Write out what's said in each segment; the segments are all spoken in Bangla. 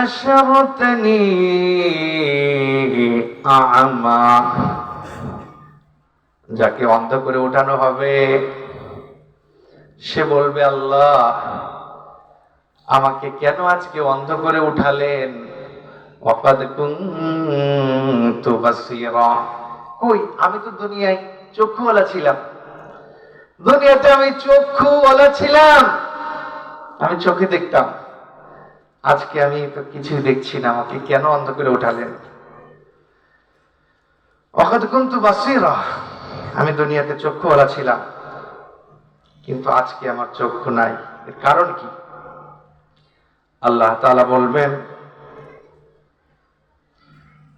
حشرتني أعمى যাকে অন্ধ করে উঠানো হবে সে বলবে আল্লাহ আমাকে কেন আজকে অন্ধ করে উঠালেন অকাদ কুনতু বাসীরা কই আমি তো দুনিয়ায় চক্ষুওয়ালা ছিলাম দুনিয়াতে আমি চক্ষুওয়ালা ছিলাম আমি চোখে দেখতাম আজকে আমি তো কিছুই দেখছি না, আমাকে কেন অন্ধ করে উঠালেন? আমি দুনিয়াতে চক্ষু চক্ষুওয়ালা ছিলাম, কিন্তু আজকে আমার চক্ষু নাই। এর কারণ কি? আল্লাহ তাআলা বলবেন,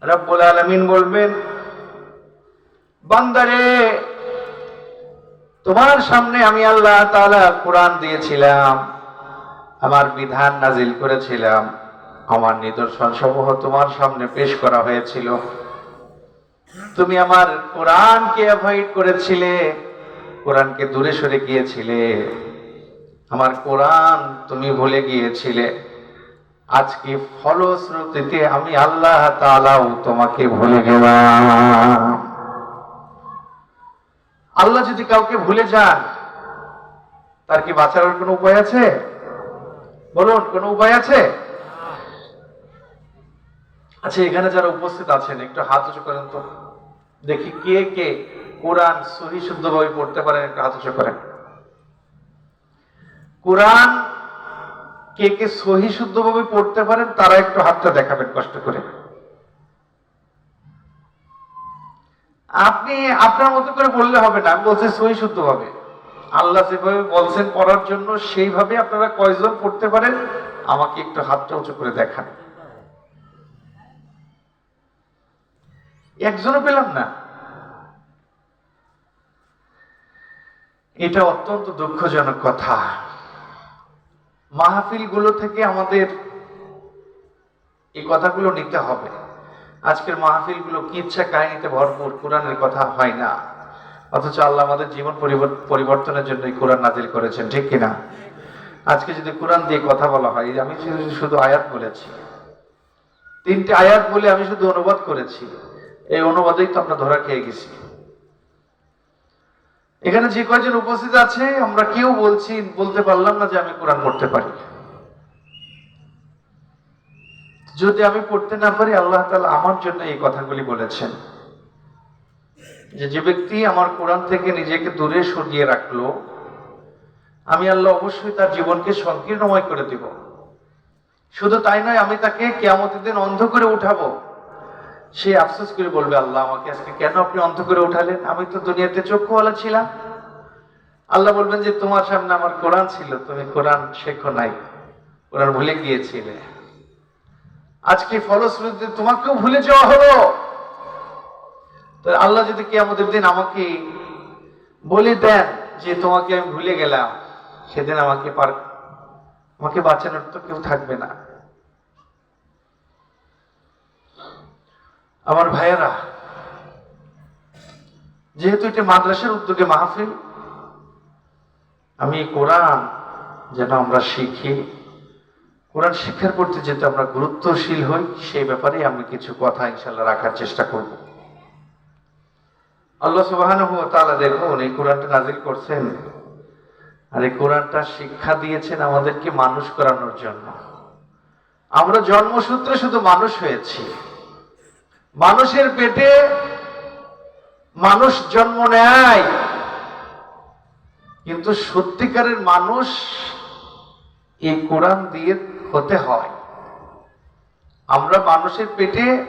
রব্বুল আলামিন বলবেন, বান্দারে, তোমার সামনে আমি আল্লাহ তাআলা কোরআন দিয়েছিলাম। আমার বিধান নাজিল করেছিলাম। আমার নিদর্শন সমূহ তোমার সামনে পেশ করা হয়েছিল। তুমি আমার কোরআনকে অ্যাভয়েড করেছিলে, কোরআনকে দূরে সরে গিয়েছিলে। আমার কোরআন তুমি ভুলে গিয়েছিলে। আজকে ফলশ্রুতিতে আমি আল্লাহ তাআলাও তোমাকে ভুলে গেলাম। আল্লাহ যদি কাউকে ভুলে যান, তার কি বাঁচার কোনো উপায় আছে? বলুন, কোনো উপায় আছে? আচ্ছা এখানে যারা উপস্থিত আছেন, একটু হাত উঁচু করেন তো। দেখি কে কে কোরআন সহি শুদ্ধভাবে পড়তে পারেন, একটু হাত উঁচু করেন। কোরআন কে কে সহি শুদ্ধভাবে পড়তে পারেন, তারা একটু হাতটা দেখাবেন, কষ্ট করে। আপনি আপনার মতো করে বললে হবে না, আমি বলছি সহি শুদ্ধভাবে। আল্লাহ যেভাবে বলছেন পড়ার জন্য, সেইভাবে আপনারা কয়জন পড়তে পারেন? আমাকে একটু হাতটা উঁচু করে দেখান। একজনও পেলাম না। এটা অত্যন্ত দুঃখজনক কথা। মাহফিলগুলো থেকে আমাদের এই কথাগুলো নিতে হবে। আজকের মাহফিলগুলো কিচ্ছা কাহিনীতে ভরপুর, কোরআনের কথা হয় না। অথচ আল্লাহ আমাদের জীবন পরিবর্তনের জন্য কোরআন নাজিল করেছেন, ঠিক কিনা? আজকে যদি কোরআন দিয়ে কথা বলা হয় আমি শুধু- আয়াত বলেছি। তিনটে আয়াত বলে আমি শুধু অনুবাদ করেছি। এই অনুবাদেই তো আমরা ধরা খেয়ে গেছি। এখানে যে কয়জন উপস্থিত আছে, আমরা কেউ বলছি, বলতে পারলাম না যে আমি কোরআন পড়তে পারি। যদি আমি পড়তে না পারি, আল্লাহ তাআলা আমার জন্য এই কথাগুলি বলেছেন। যে যে ব্যক্তি আমার কোরআন থেকে নিজেকে দূরে সরিয়ে রাখল, আমি আল্লাহ অবশ্যই তার জীবনকে সংকীর্ণময় করে দিব। শুধু তাই নয়, আমি তাকে কেয়ামতের দিন অন্ধ করে উঠাবো। সে আফসোস করে বলবে, আল্লাহ, আমাকে আজকে কেন আপনি অন্ধ করে উঠালেন? আমি তো দুনিয়াতে চক্ষুওয়ালা ছিলাম। আল্লাহ বলবেন যে, তোমার সামনে আমার কোরআন ছিল, তুমি কোরআন শেখো নাই। কোরআন ভুলে গিয়েছিলে। আজকে ফলশ্রুতিতে তোমাকেও ভুলে যাওয়া হলো। আল্লাহ যদি কি আমাদের দিন আমাকে বলে দেন যে তোমাকে আমি ভুলে গেলাম, সেদিন আমাকে পার, আমাকে বাঁচানোর তো কেউ থাকবে না। আমার ভাইয়েরা, যেহেতু এটা মাদ্রাসার উদ্যোগে মাহফিল, আমি কোরআন যেন আমরা শিখি, কোরআন শিক্ষার প্রতি যেহেতু আমরা গুরুত্বশীল হই, সেই ব্যাপারে আমি কিছু কথা ইনশাল্লাহ রাখার চেষ্টা করব। আল্লাহ তাআলা দেখুন, এই কোরআনটা নাজিল করছেন। আর এই কোরআনটা শিক্ষা দিয়েছেন আমাদেরকে মানুষ করানোর জন্য। আমরা জন্মসূত্রে শুধু মানুষ হয়েছি। মানুষের পেটে মানুষ জন্ম নেয়। কিন্তু সত্যিকারের মানুষ এই কোরআন দিয়ে হতে হয়। আমরা মানুষের পেটে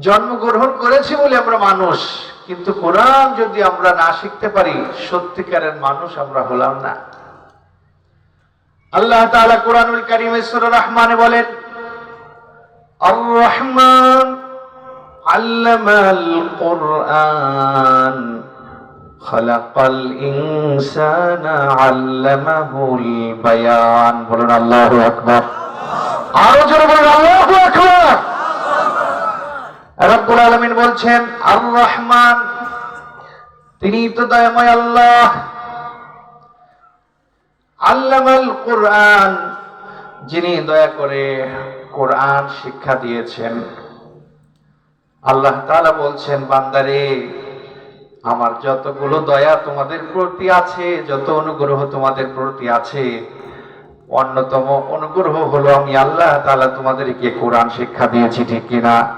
জন্মগ্রহণ করেছি বলে আমরা মানুষ। কিন্তু কোরআন যদি আমরা না শিখতে পারি, সত্যিকারের মানুষ আমরা হলাম না। আল্লাহ তাআলা কোরআনুল কারীমে রহমানে বলেন আর রহমান আল্লামাল কোরআন, খালাকাল ইনসানা আল্লামাহুল বায়ান। বলুন আল্লাহু আকবার। আরও জোরে আল্লাহু আকবার। রব্বুল আলামিন বলছেন আর রহমান তিনি তো দয়াময় আল্লাহ। আল্লামাল কোরআন, যিনি দয়া করে কোরআন শিক্ষা দিয়েছেন। আল্লাহ তাআলা বলছেন, বান্দারে, আমার যতগুলো দয়া তোমাদের প্রতি আছে, যত অনুগ্রহ তোমাদের প্রতি আছে, অন্যতম অনুগ্রহ হলো আমি আল্লাহ তাআলা তোমাদেরকে কোরআন শিক্ষা দিয়েছি, ঠিক কিনা?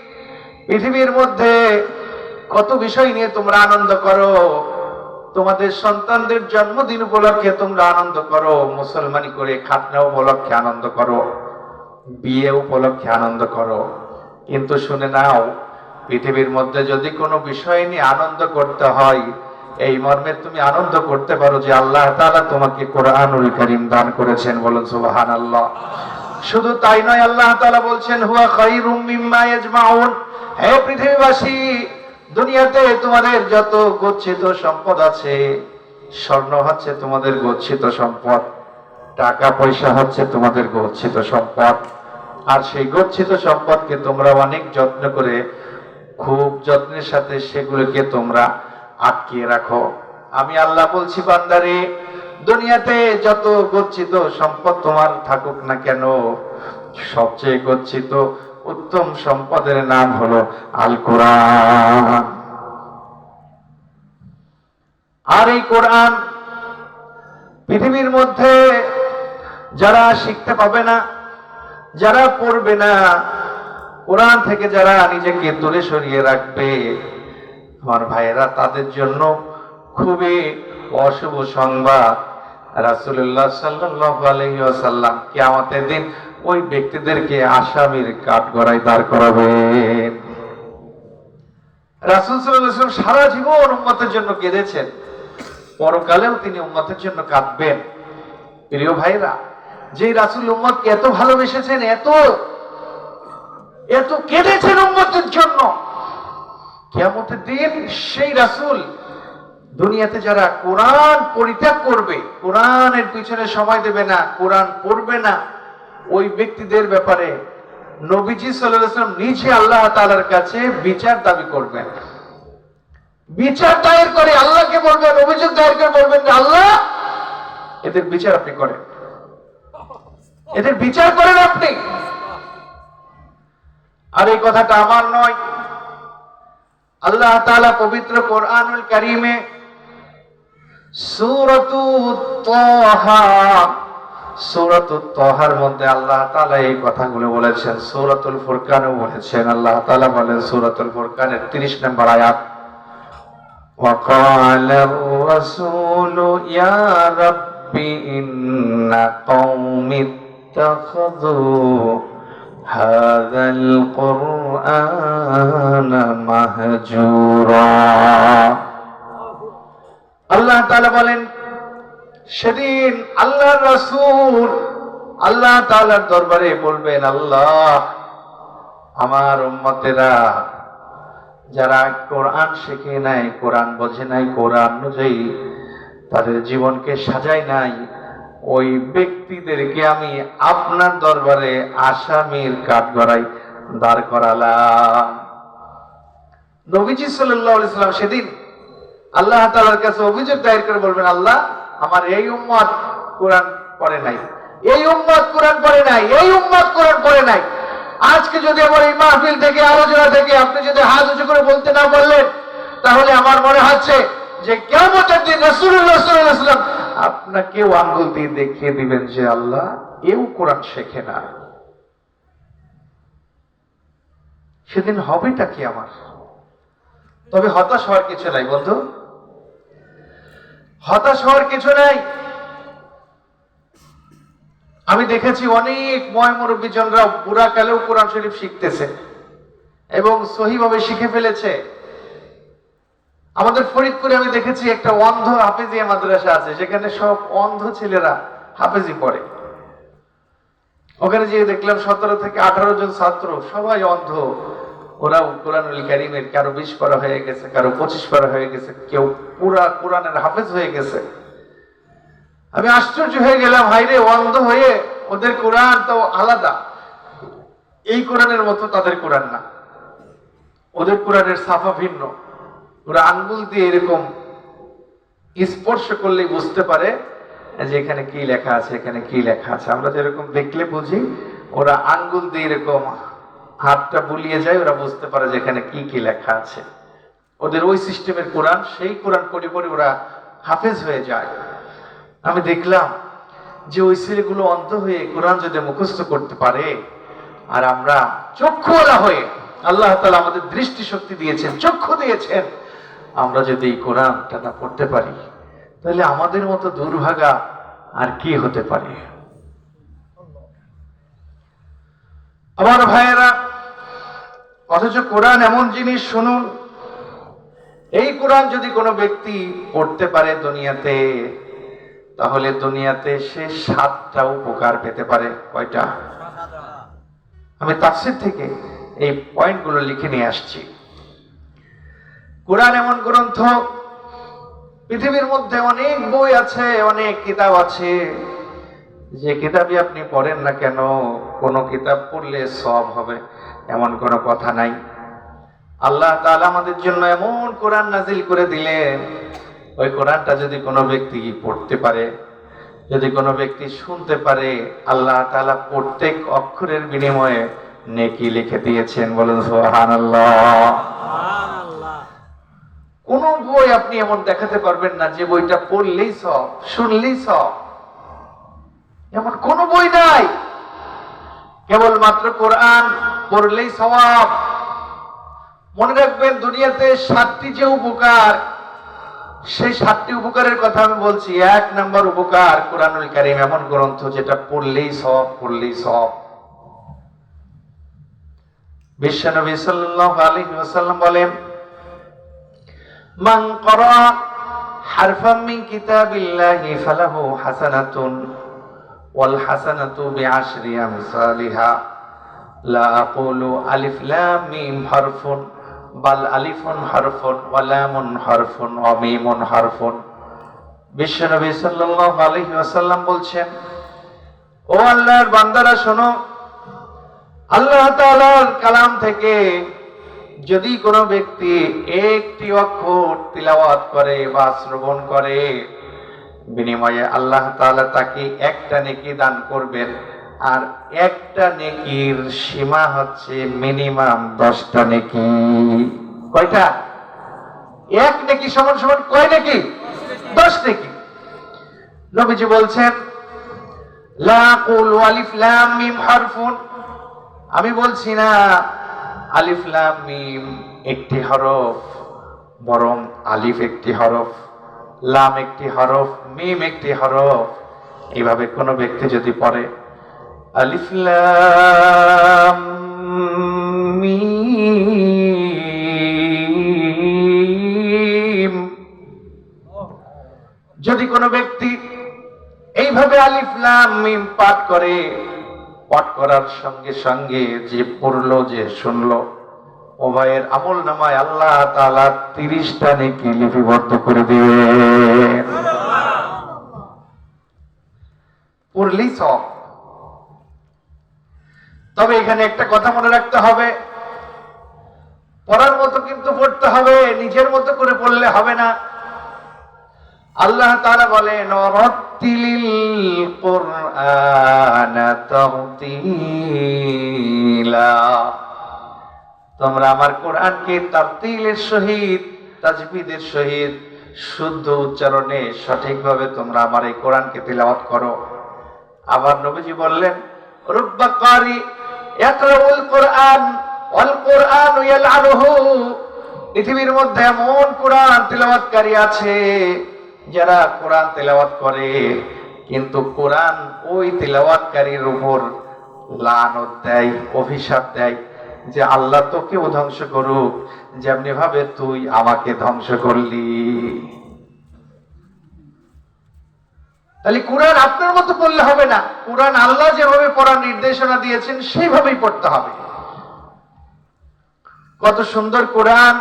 পৃথিবীর মধ্যে কত বিষয় নিয়ে তোমরা আনন্দ করো? তোমাদের সন্তানদের জন্মদিন উপলক্ষে তোমরা আনন্দ করো, মুসলমানি করে খাতনা উপলক্ষে আনন্দ করো, বিয়ে উপলক্ষে আনন্দ করো। কিন্তু শুনে নাও, পৃথিবীর মধ্যে যদি কোনো বিষয় নিয়ে আনন্দ করতে হয়, এই মর্মে তুমি আনন্দ করতে পারো যে আল্লাহ তাআলা তোমাকে কোরআনুল কারীম দান করেছেন। বলুন সুবাহান আল্লাহ শুধু তাই নয়, আল্লাহ তাআলা বলছেন, হুয়া খায়রুম মিম্মা ইয়াজমাউন। হে পৃথিবীবাসী, দুনিয়াতে তোমাদের যত গচ্ছিত সম্পদ আছে, স্বর্ণ হচ্ছে তোমাদের গচ্ছিত সম্পদ, টাকা পয়সা হচ্ছে তোমাদের গচ্ছিত সম্পদ। আর সেই গচ্ছিত সম্পদকে তোমরা অনেক যত্ন করে, খুব যত্নের সাথে সেগুলোকে তোমরা আটকিয়ে রাখো। আমি আল্লাহ বলছি, বান্দারে, দুনিয়াতে যত গচ্ছিত সম্পদ তোমার থাকুক না কেন, সবচেয়ে গচ্ছিত উত্তম সম্পদের নাম হলো আল কোরআন আর এই কোরআন পৃথিবীর মধ্যে যারা শিখতে পাবে না, যারা পড়বে না, কোরআন থেকে যারা নিজেকে তুলে সরিয়ে রাখবে, আমার ভাইয়েরা, তাদের জন্য খুবই অশুভ সংবাদ। রাসুল্লাহ সাল্লাহ আলহিসাল্লাম কিয়ামতের দিন ওই ব্যক্তিদেরকে আসামির কাঠগড়ায় দাঁড় করাবেন। রাসুল সারা জীবন উম্মতের জন্য কেঁদেছেন। পরকালেও তিনি উম্মতের জন্য কাঁদবেন। প্রিয় ভাইরা যে রাসুল উম্মতকে এত ভালোবেসেছেন, এত এত কেঁদেছেন উম্মতের জন্য, কিয়ামতের দিন সেই রাসুল দুনিয়াতে যারা কোরআন পরিত্যাগ করবে, কোরআনের পিছনে সময় দেবে না, কোরআন পড়বে না ওই ব্যক্তিদের ব্যাপারে নবীজি সাল্লাম নিজে আল্লাহ তাআলার কাছে বিচার দাবি করবেন। বিচার দায়ের করে আল্লাহকে বলবেন অভিযোগ দায়ের করে বলবেন আল্লাহ, এদের বিচার আপনি করেন। এদের বিচার করেন আপনি। আর এই কথাটা আমার নয়। আল্লাহ তাআলা পবিত্র কোরআনুল কারীমে সূরাতু তাহা সূরাতু তাহার মধ্যে আল্লাহ তাআলা এই কথাগুলো বলেছেন সূরাতুল ফুরকানও বলেছেন আল্লাহ তাআলা বলেন সূরাতুল ফুরকানের 30 নম্বর আয়াত وقال الرسول يا رب إن قوم اتخذوا هذا القرآن مهجورا আল্লাহ তাআলা বলেন সেদিন আল্লাহর রাসূল আল্লাহ তাআলার দরবারে বলবেন, আল্লাহ, আমার উম্মতেরা যারা কোরআন শিখে নাই, কোরআন বোঝে নাই, কোরআন অনুযায়ী তাদের জীবনকে সাজায় নাই, ওই ব্যক্তিদেরকে আমি আপনার দরবারে আসামির কাঠগড়াই দাঁড় করালাম। নবীজি সাল্লাম সেদিন আল্লাহ তালার কাছে অভিযোগ দায়ের করে বলবেন, আল্লাহ আমার এই উম্মত কোরআন পড়ে নাই। এই উম্মত কোরআন পড়ে নাই, এই উম্মত কোরআন পড়ে নাই। আজকে যদি আমার এই মাহফিল থেকে, আলোচনা থেকে আপনি যদি হাত উঁচু করে বলতে না বললেন তাহলে আমার মনে হচ্ছে যে কেমন দিন ওয়াসাল্লাম আপনাকেও আঙ্গুল দিয়ে দেখিয়ে দিবেন যে আল্লাহ এও কোরআন শেখে না। সেদিন হবেটা কি আমার? তবে হতাশ হওয়ার কিছু নাই বন্ধু। হতাশ হওয়ার কিছু নাই। আমি দেখেছি অনেক ময় মুরব্বীজনরা বুড়া কালেও কোরআন শরীফ শিখতেছে এবং সহিভাবে শিখে ফেলেছে। আমাদের ফরিদপুরে আমি দেখেছি একটা অন্ধ হাফেজিয়া মাদ্রাসা আছে সেখানে সব অন্ধ ছেলেরা হাফেজি পড়ে। ওখানে যেয়ে দেখলাম সতেরো থেকে আঠারো জন ছাত্র, সবাই অন্ধ। ওরা কোরআনুল কারিমের কারও বিশ পারা হয়ে গেছে, কারও পঁচিশ পারা হয়ে গেছে, কেউ পুরা কোরআনের হাফেজ হয়ে গেছে। আমি আশ্চর্য হয়ে গেলাম হাইরে অন্ধ হয়ে ওদের কোরআন তো আলাদা। এই কোরআনের মতো তাদের কোরআন না। ওদের কোরআনের সাফা ভিন্ন। ওরা আঙ্গুল দিয়ে এরকম স্পর্শ করলেই বুঝতে পারে যে এখানে কি লেখা আছে, এখানে কি লেখা আছে। আমরা যেরকম দেখলে বুঝি, ওরা আঙ্গুল দিয়ে এরকম হাতটা বুলিয়ে যায়, ওরা বুঝতে পারে যে এখানে কি কি লেখা আছে। ওদের ওই সিস্টেমের কোরআন, সেই কোরআন পড়ে পড়ে ওরা হাফেজ হয়ে যায়। আমি দেখলাম যে ওই ছেলেগুলো অন্ধ হয়ে কোরআন যদি মুখস্থ করতে পারে, আর আমরা চক্ষুওয়ালা হয়ে আল্লাহ তালা আমাদের দৃষ্টি শক্তি দিয়েছেন, চক্ষু দিয়েছেন, আমরা যদি এই কোরআনটা না পড়তে পারি, তাহলে আমাদের মতো দুর্ভাগা আর কি হতে পারে? আমার ভাইয়েরা অথচ কোরআন এমন জিনিস, শুনুন। এই কোরআন যদি কোনো ব্যক্তি পড়তে পারে দুনিয়াতে, তাহলে দুনিয়াতে সে সাতটা উপকার পেতে পারে। কয়টা? আমি তাফসির থেকে এই পয়েন্টগুলো লিখে নিয়ে আসছি। কোরআন এমন গ্রন্থ, পৃথিবীর মধ্যে অনেক বই আছে, অনেক কিতাব আছে। যে কিতাবই আপনি পড়েন না কেন কোন কিতাব পড়লে সব হবে এমন কোনো কথা নাই। আল্লাহ তাআলা আমাদের জন্য এমন কোরআন নাজিল করে দিলেন ওই কোরআনটা যদি কোনো ব্যক্তি পড়তে পারে যদি কোনো ব্যক্তি শুনতে পারে আল্লাহ তাআলা প্রত্যেক অক্ষরের বিনিময়ে নেকি লিখে দিয়েছেন বলুন সুবহানাল্লাহ। কোন বই আপনি এমন দেখাতে পারবেন না যে বইটা পড়লেই সব শুনলেই সব এমন কোন বই নাই। কেবলমাত্র কোরআন পড়লেই সওয়াব। মনে রাখবেন দুনিয়াতে সাতটি যে উপকার, সেই সাতটি উপকারের কথা আমি বলছি। এক নাম্বার উপকার কোরআনুল কারিম এমন গ্রন্থ যেটা পড়লেই সব পড়লেই সব বিশ্বনবী সাল্লাল্লাহু আলাইহি ওয়াসাল্লাম বলেন, মান করা হারফাম কিতাবিল্লাহি ফালাহু হাসানাতুন। আমসালিহা। লা আকুলু আলিফ লাম মিম হারফুন, বাল আলিফুন হারফুন, ওয়া লামুন হারফুন, ওয়া মিমুন হারফুন। বিশ্বনবী সাল্লাল্লাহু আলাইহি ওয়াসাল্লাম বলছেন, ও আল্লাহর বান্দারা, শোনো, আল্লাহ তাআলার কালাম থেকে যদি কোনো ব্যক্তি একটি অক্ষর তিলাওয়াত করে বা শ্রবণ করে বিনিময়ে আল্লাহ তাআলা তাকে একটা নেকি দান করবেন। আর একটা নেকির সীমা হচ্ছে মিনিমাম দশটা নেকি। কয়টা? এক নেকি সমান সমান কয় নেকি? দশ নেকি। নবীজি বলছেন আমি বলছি না, আলিফ লাম মিম একটি হরফ, বরং আলিফ একটি হরফ। লাম একটি হরফ, মিম একটি হরফ। এইভাবে কোনো ব্যক্তি যদি পড়ে, আলিফ লাম মিম। যদি কোনো ব্যক্তি এইভাবে আলিফ লাম মিম পাঠ করে, পাঠ করার সঙ্গে সঙ্গে যে পড়ল, যে শুনলো উভয়ের আমল নামায় আল্লাহ তাআলা তিরিশটা নেকি লিপিবদ্ধ করে দিবে পড়লেই সব তবে এখানে একটা কথা মনে রাখতে হবে। পড়ার মতো কিন্তু পড়তে হবে, নিজের মতো করে পড়লে হবে না। আল্লাহ ওয়ারাত্তিলিল কুরআনা তারতিলা তোমরা আমার কোরআনকে তারতিলের সহিত, তাজবিদের সহিত, শুদ্ধ উচ্চারণে সঠিকভাবে তোমরা আমার এই কোরআনকে তিলাওয়াত করো। আবার নবীজি বললেন, রুব্বা কারি ইয়াকরাউল কোরআন, ওয়াল কোরআন ইয়ালআনুহু। পৃথিবীর মধ্যে এমন কোরআন তেলাওয়াতকারী আছে, যারা কোরআন তেলাওয়াত করে, কিন্তু কোরআন ওই তেলাওয়াতকারীর উপর লানত দেয়, অভিশাপ দেয়। যে আল্লাহ তোকেও ধ্বংস করুক, যেমনি ভাবে তুই আমাকে ধ্বংস করলি। তাহলে কোরআন আপনার মতো পড়লে হবে না। কোরআন আল্লাহ যেভাবে পড়ার নির্দেশনা দিয়েছেন, সেইভাবেই পড়তে হবে। কত সুন্দর কোরআন।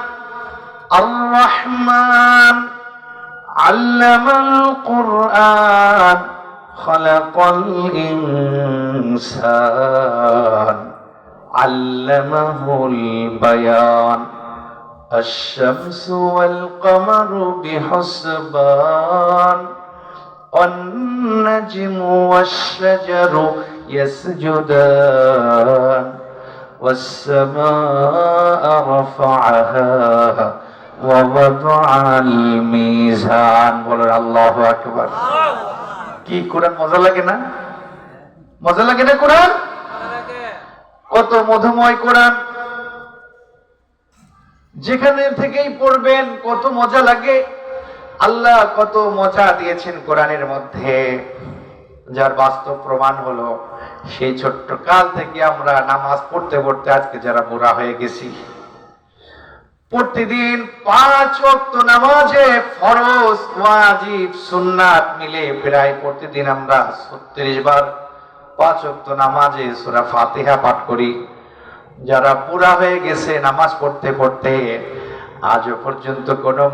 আর রহমান আল্লামাল কোরআন খলাকাল ইনসান আল্লামাহুল বায়ান الشمس والقمر بحسبان والنجم والشجر يسجدان والسماء رفعها ووضع الميزان বলেন আল্লাহ আকবার কি কোরআন মজা লাগে না মজা লাগে না কোরআন কত মধুময় কোরআন। যেখানে থেকেই পড়বেন, কত মজা লাগে। আল্লাহ কত মজা দিয়েছেন কোরআনের মধ্যে। যার বাস্তব প্রমাণ হলো, সেই ছোট্ট কাল থেকে আমরা নামাজ পড়তে পড়তে আজকে যারা বুড়া হয়ে গেছি, প্রতিদিন পাঁচ ওয়াক্ত নামাজে ফরজ, ওয়াজিব, সুন্নাত মিলে প্রায় প্রতিদিন আমরা ছত্রিশ বার পাঁচ ওয়াক্ত নামাজে সূরা ফাতিহা পাঠ করি। যারা পুরা হয়ে গেছে নামাজ পড়তে পড়তে পর্যন্ত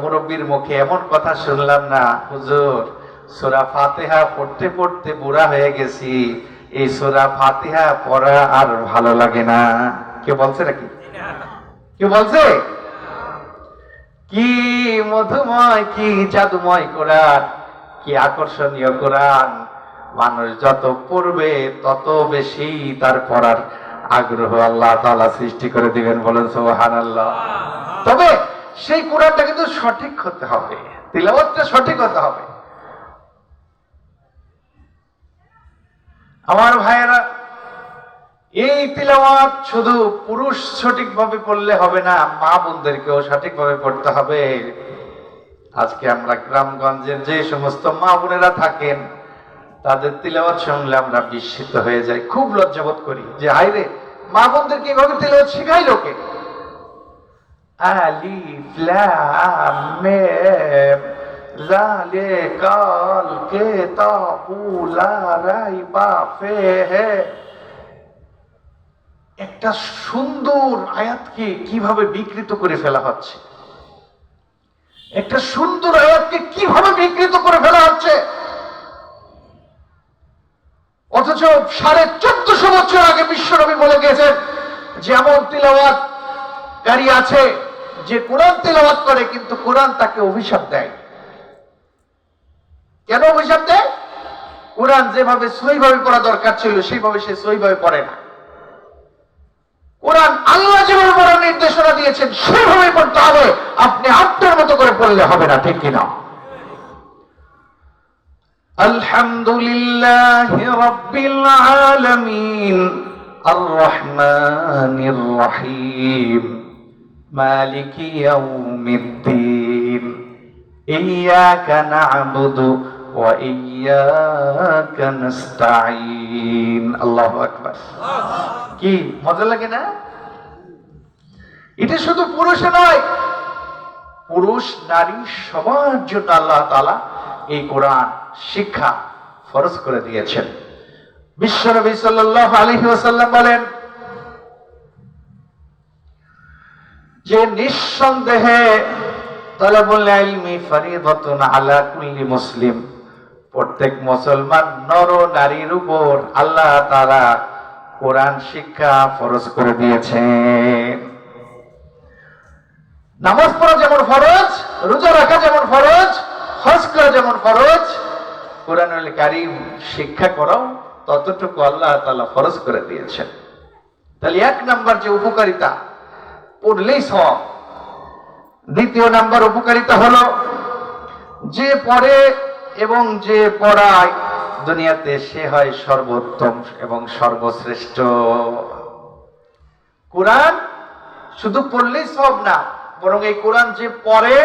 মুরব্বীর মুখে এমন কথা শুনলাম না, হুজুর ফাতিহা পড়তে পড়তে বুড়া হয়ে গেছি, এই সূরা ফাতিহা পড়া আর ভালো লাগে না। কে বলছে নাকি? কে বলছে? কি মধুময়, কি জাদুময় কোরআন, কি আকর্ষণীয় কোরআন। মানুষ যত পড়বে, তত বেশি তার পড়ার আগ্রহ আল্লাহ তাআলা সৃষ্টি করে দিবেন বলেন, সুবহানাল্লাহ। তবে সেই কোরআনটা কিন্তু সঠিক হতে হবে, তিলাওয়াতটা সঠিক হতে হবে। আমার ভাইয়েরা, এই তিলাওয়াত শুধু পুরুষ সঠিকভাবে পড়লে হবে না, মা বোনদেরকেও সঠিকভাবে পড়তে হবে। আজকে আমরা গ্রামগঞ্জের যে সমস্ত মা বোনেরা থাকেন তাদের তিলাওয়াত শুনলে আমরা বিস্মিত হয়ে যাই। খুব লজ্জাবোধ করি যে হাইরে মা বোনদেরকে এভাবে তিলাওয়াত শেখাই লোকে? আলিফ লাম মিম, যালিকাল কিতাবু লা রাইবা ফিহি। একটা সুন্দর আয়াতকে কীভাবে বিকৃত করে ফেলা হচ্ছে? একটা সুন্দর আয়াতকে কীভাবে বিকৃত করে ফেলা হচ্ছে? অথচ সাড়ে চোদ্দশো বছর আগে বিশ্বনবী বলে গেছেন যে এমন তিলাওয়াত কারি আছে, যে কোরআন তিলাওয়াত করে, কিন্তু কোরআন তাকে অভিশাপ দেয়। কেন অভিশাপ দেয়? কোরআন যেভাবে সইভাবে পড়া দরকার ছিল, সেইভাবে সে সইভাবে পড়ে না। কোরআন আল্লাহ যেভাবে পড়ার নির্দেশনা দিয়েছেন সেভাবে পড়তে হবে। আপনি আপনার মতো করে পড়লে হবে না, ঠিক কিনা? الحمد لله رب العالمين الرحمن الرحيم مالك يوم الدين إياك نعبد وإياك نستعين الله أكبر কি মজা লাগে না এটা শুধু পুরুষে নয় পুরুষ নারী সবার জন্য আল্লাহ তালা এই কোরআন শিক্ষা ফরজ করে দিয়েছেন। বলেন, যে নিঃসন্দেহে মুসলিম, প্রত্যেক মুসলমান নর নারীর উপর আল্লাহ তারা কোরআন শিক্ষা ফরজ করে দিয়েছেন। নামাজ পড়া যেমন ফরজ, রোজা রাখা যেমন ফরজ হজ করা যেমন ফরজ, কোরআনুল কারিম শিক্ষা করাও ততটুকু আল্লাহ তাআলা ফরজ করে দিয়েছেন। তাহলে এক নাম্বার যে উপকারিতা, পড়লেই সব দ্বিতীয় নাম্বার উপকারিতা হলো, যে পড়ে এবং যে পড়ায় দুনিয়াতে সে হয় সর্বোত্তম এবং সর্বশ্রেষ্ঠ। কোরআন শুধু পড়লেই সব না, বরং এই কোরআন যে পড়ে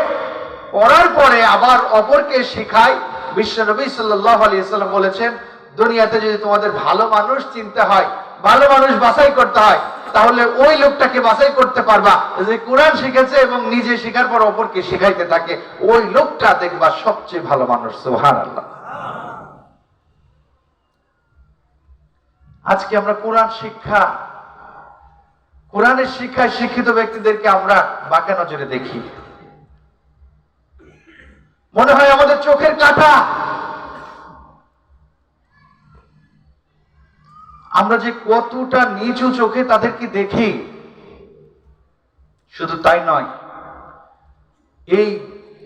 পড়ার পরে আবার অপরকে শেখায় বিশ্বনবী সাল্লাহ আলী সাল্লাম বলেছেন, দুনিয়াতে যদি তোমাদের ভালো মানুষ চিনতে হয়, ভালো মানুষ বাছাই করতে হয়, তাহলে ওই লোকটাকে বাছাই করতে পারবা। যে কোরআন শিখেছে এবং নিজে শেখার পর অপরকে শেখাইতে থাকে, ওই লোকটা দেখবা সবচেয়ে ভালো মানুষ। সুহান আল্লাহ আজকে আমরা কোরআন শিক্ষা, কোরআনের শিক্ষায় শিক্ষিত ব্যক্তিদেরকে আমরা বাঁকা নজরে দেখি। মনে হয় আমাদের চোখের কাটা। আমরা যে কতটা নিচু চোখে তাদেরকে দেখি, শুধু তাই নয়, এই